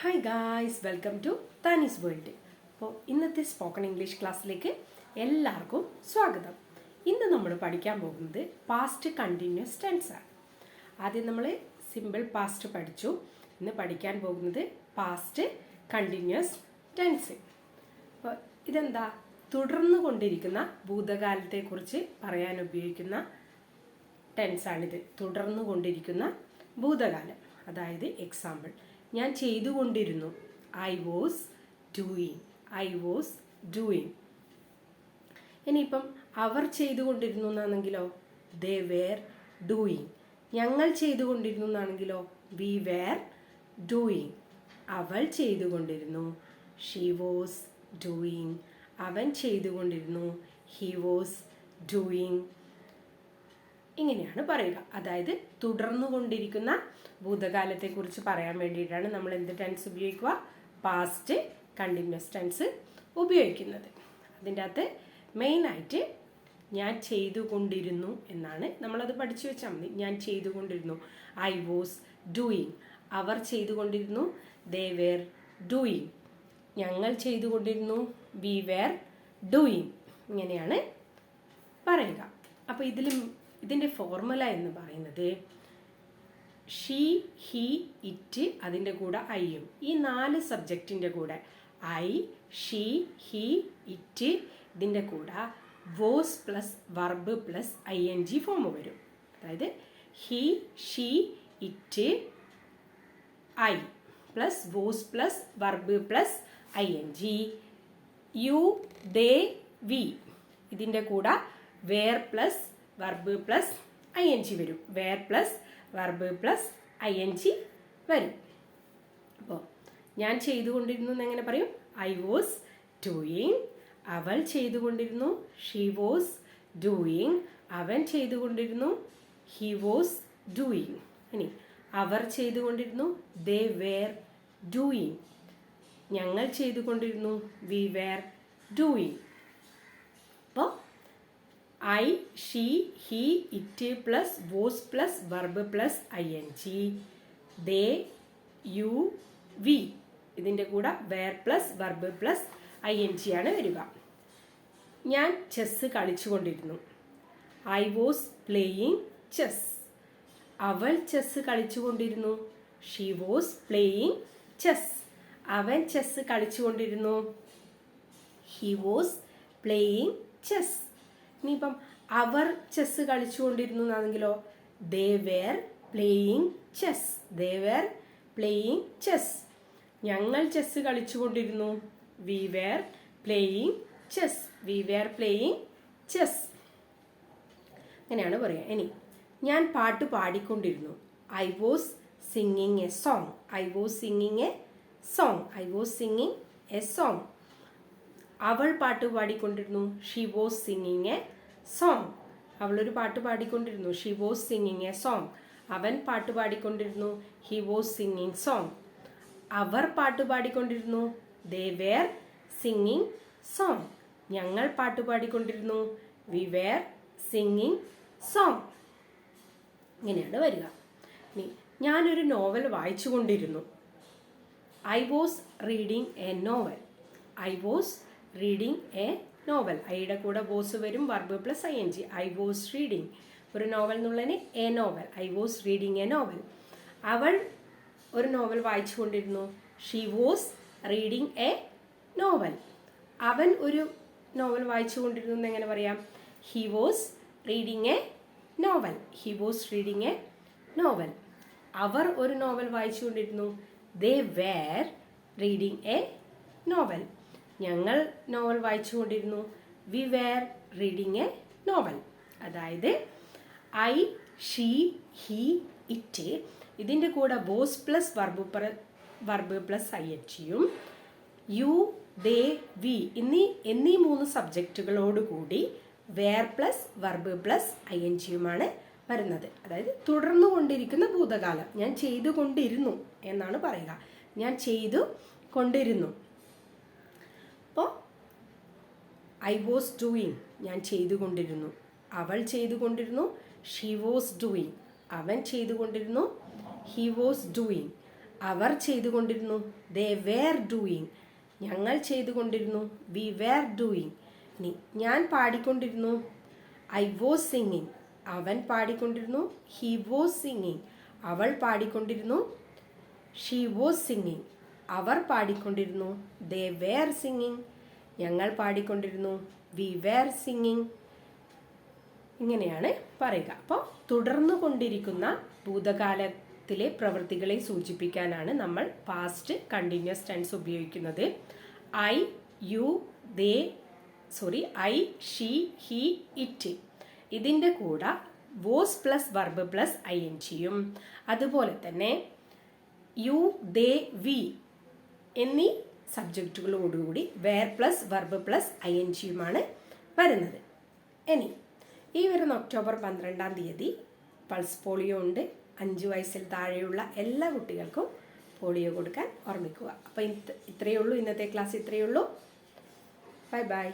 Hi guys welcome to Thani's world അപ്പോൾ ഇന്നത്തെ spoken English ക്ലാസ്സിലേക്ക് എല്ലാവർക്കും സ്വാഗതം. ഇന്ന് നമ്മൾ പഠിക്കാൻ പോകുന്നത് പാസ്റ്റ് കണ്ടിന്യൂസ് ടെൻസ് ആണ്. ആദ്യം നമ്മൾ സിമ്പിൾ പാസ്റ്റ് പഠിച്ചു. ഇന്ന് പഠിക്കാൻ പോകുന്നത് പാസ്റ്റ് കണ്ടിന്യൂസ് ടെൻസ് അപ്പോൾ ഇതെന്താ? തുടർന്നു കൊണ്ടിരിക്കുന്ന ഭൂതകാലത്തെക്കുറിച്ച് പറയാൻ ഉപയോഗിക്കുന്ന ടെൻസാണിത് തുടർന്നു കൊണ്ടിരിക്കുന്ന ഭൂതകാലം. അതായത് എക്സാമ്പിൾ ഞാൻ ചെയ്തുകൊണ്ടിരുന്നു. I was doing I was doing ഇനിയിപ്പം അവർ ചെയ്തുകൊണ്ടിരുന്നു എന്നാണെങ്കിലോ? ദേ വേർ ഡൂയിങ് ഞങ്ങൾ ചെയ്തുകൊണ്ടിരുന്നു എന്നാണെങ്കിലോ? വി വേർ ഡൂയിങ് അവൾ ചെയ്തുകൊണ്ടിരുന്നു. ഷീ വാസ് ഡൂയിങ് അവൻ ചെയ്തുകൊണ്ടിരുന്നു. ഹി വാസ് ഡൂയിങ് ഇങ്ങനെയാണ് പറയുക. അതായത് തുടർന്നു കൊണ്ടിരിക്കുന്ന ഭൂതകാലത്തെക്കുറിച്ച് പറയാൻ വേണ്ടിയിട്ടാണ് നമ്മൾ എന്ത് ടെൻസ് ഉപയോഗിക്കുക? പാസ്റ്റ് കണ്ടിന്യൂസ് ടെൻസ് ഉപയോഗിക്കുന്നത്. അതിന്റെ അകത്ത് മെയിനായിട്ട് ഞാൻ ചെയ്തുകൊണ്ടിരുന്നു എന്നാണ് നമ്മളത് പഠിച്ചു വെച്ചാൽ മതി. ഞാൻ ചെയ്തുകൊണ്ടിരുന്നു ഐ വാസ് ഡൂയിങ് അവർ ചെയ്തുകൊണ്ടിരുന്നു ദേ വേർ ഡൂയിങ് ഞങ്ങൾ ചെയ്തുകൊണ്ടിരുന്നു വി വേർ ഡൂയിങ് ഇങ്ങനെയാണ് പറയുക. അപ്പോൾ ഇതിൽ ഇതിന്റെ ഫോർമുല എന്ന് പറയുന്നത് ഷീ ഹി ഇറ്റ് അതിന്റെ കൂടെ ഐയും ഈ നാല് സബ്ജക്റ്റിന്റെ കൂടെ ഐ ഷീ ഹി ഇറ്റ് ഇതിന്റെ കൂടെ was plus verb plus I N G form വരും. അതായത് he she it I plus was plus verb plus I N G you they we ഇതിന്റെ കൂടെ were plus verb plus I N G വരും. Were plus verb plus I N G വരും. അപ്പോൾ ഞാൻ ചെയ്തുകൊണ്ടിരുന്നു എന്ന് എങ്ങനെ പറയും? ഐ വാസ് ഡൂയിങ് അവൾ ചെയ്തുകൊണ്ടിരുന്നു. ഷീ വാസ് ഡൂയിങ് അവൻ ചെയ്തുകൊണ്ടിരുന്നു. ഹി വാസ് ഡൂയിങ് ഇനി അവർ ചെയ്തുകൊണ്ടിരുന്നു ദേ വേർ ഡൂയിങ് ഞങ്ങൾ ചെയ്തുകൊണ്ടിരുന്നു we were doing I she he it plus was plus verb plus I N G. They you we. ഇതിന്റെ കൂടെ were plus verb plus I N G ആണ് വരിക. ഞാൻ chess കളിച്ചുകൊണ്ടിരുന്നു. ഐ വാസ് പ്ലേയിങ് ചെസ് അവൾ chess കളിച്ചുകൊണ്ടിരുന്നു. She was playing chess അവൻ chess കളിച്ചുകൊണ്ടിരുന്നു. ഹി വാസ് പ്ലേയിങ് ചെസ് ഇനിയിപ്പം അവർ ചെസ് കളിച്ചുകൊണ്ടിരുന്നു എന്നാണെങ്കിലോ they were playing chess they were playing chess ഞങ്ങൾ chess കളിച്ചുകൊണ്ടിരുന്നു. We were playing chess we were playing chess അങ്ങനെയാണ് പറയുക. ഇനി ഞാൻ പാട്ട് പാടിക്കൊണ്ടിരുന്നു. I was singing a song I was singing a song I was singing a song അവൾ പാട്ട് പാടിക്കൊണ്ടിരുന്നു. She was singing a song അവളൊരു പാട്ട് പാടിക്കൊണ്ടിരുന്നു. She was singing a song അവൻ പാട്ട് പാടിക്കൊണ്ടിരുന്നു. ഹി വാസ് സിംഗിങ് സോങ് അവർ പാട്ട് പാടിക്കൊണ്ടിരുന്നു. ദേ വേർ സിംഗിങ് സോങ് ഞങ്ങൾ പാട്ട് പാടിക്കൊണ്ടിരുന്നു. വി വേർ സിംഗിങ് സോങ് ഇങ്ങനെയാണ് വരിക. ഞാനൊരു നോവൽ വായിച്ചു കൊണ്ടിരുന്നു I was reading a novel I was reading a novel ഐയുടെ കൂടെ വോസ് വരും verb plus I N G I was reading ഒരു നോവൽ എന്നുള്ളതിന് a novel I was reading a novel അവൾ ഒരു novel വായിച്ചുകൊണ്ടിരുന്നു. She was reading a novel അവൻ ഒരു novel വായിച്ചുകൊണ്ടിരുന്നു എന്ന് എങ്ങനെ പറയാം? He was reading a novel he was reading a novel അവർ ഒരു novel വായിച്ചുകൊണ്ടിരുന്നു. They were reading a novel ഞങ്ങൾ novel വായിച്ചുകൊണ്ടിരുന്നു. We were reading a novel. I she he it it. ഇതിന്റെ കൂടെ was plus verb verb plus I H യും you they we എന്നീ എന്നീ മൂന്ന് സബ്ജക്റ്റുകളോടുകൂടി were plus verb plus I N ജിയുമാണ് വരുന്നത്. അതായത് തുടർന്നു കൊണ്ടിരിക്കുന്ന ഭൂതകാലം. ഞാൻ ചെയ്തു കൊണ്ടിരുന്നു എന്നാണ് പറയുക. ഞാൻ ചെയ്തു കൊണ്ടിരുന്നു. അപ്പോൾ ഐ വാസ് ഡൂയിങ് ഞാൻ ചെയ്തുകൊണ്ടിരുന്നു. അവൾ ചെയ്തുകൊണ്ടിരുന്നു. ഷീ വാസ് ഡൂയിങ് അവൻ ചെയ്തുകൊണ്ടിരുന്നു. ഹി വാസ് ഡൂയിങ് അവർ ചെയ്തുകൊണ്ടിരുന്നു. ദേ വേർ ഡൂയിങ് ഞങ്ങൾ ചെയ്തുകൊണ്ടിരുന്നു. വി വേർ ഡൂയിങ് ഇനി ഞാൻ പാടിക്കൊണ്ടിരുന്നു. ഐ വാസ് സിംഗിങ് അവൻ പാടിക്കൊണ്ടിരുന്നു. ഹി വാസ് സിംഗിങ് അവൾ പാടിക്കൊണ്ടിരുന്നു. ഷീ വാസ് സിംഗിങ് അവർ പാടിക്കൊണ്ടിരുന്നു. ദേ വേർ സിംഗിങ് ഞങ്ങൾ പാടിക്കൊണ്ടിരുന്നു. വി വേർ സിംഗിങ് ഇങ്ങനെയാണ് പറയുക. അപ്പോൾ തുടർന്നു കൊണ്ടിരിക്കുന്ന ഭൂതകാലത്തിലെ പ്രവൃത്തികളെ സൂചിപ്പിക്കാനാണ് നമ്മൾ പാസ്റ്റ് കണ്ടിന്യൂസ് ടെൻസ് ഉപയോഗിക്കുന്നത്. I you they sorry I she he it ഇതിന്റെ കൂടെ was plus verb plus I N ജിയും അതുപോലെ തന്നെ യു ദേ വി എന്നീ സബ്ജക്റ്റുകളോടുകൂടി were plus verb plus I N ജിയുമാണ് വരുന്നത്. ഇനി ഈ വരുന്ന ഒക്ടോബർ പന്ത്രണ്ടാം തീയതി പൾസ് പോളിയോ ഉണ്ട്. അഞ്ച് വയസ്സിൽ താഴെയുള്ള എല്ലാ കുട്ടികൾക്കും പോളിയോ കൊടുക്കാൻ ഓർമ്മിക്കുക. അപ്പോൾ ഇത്രയേ ഉള്ളൂ. ഇന്നത്തെ ക്ലാസ് ഇത്രയേ ഉള്ളൂ. Bye bye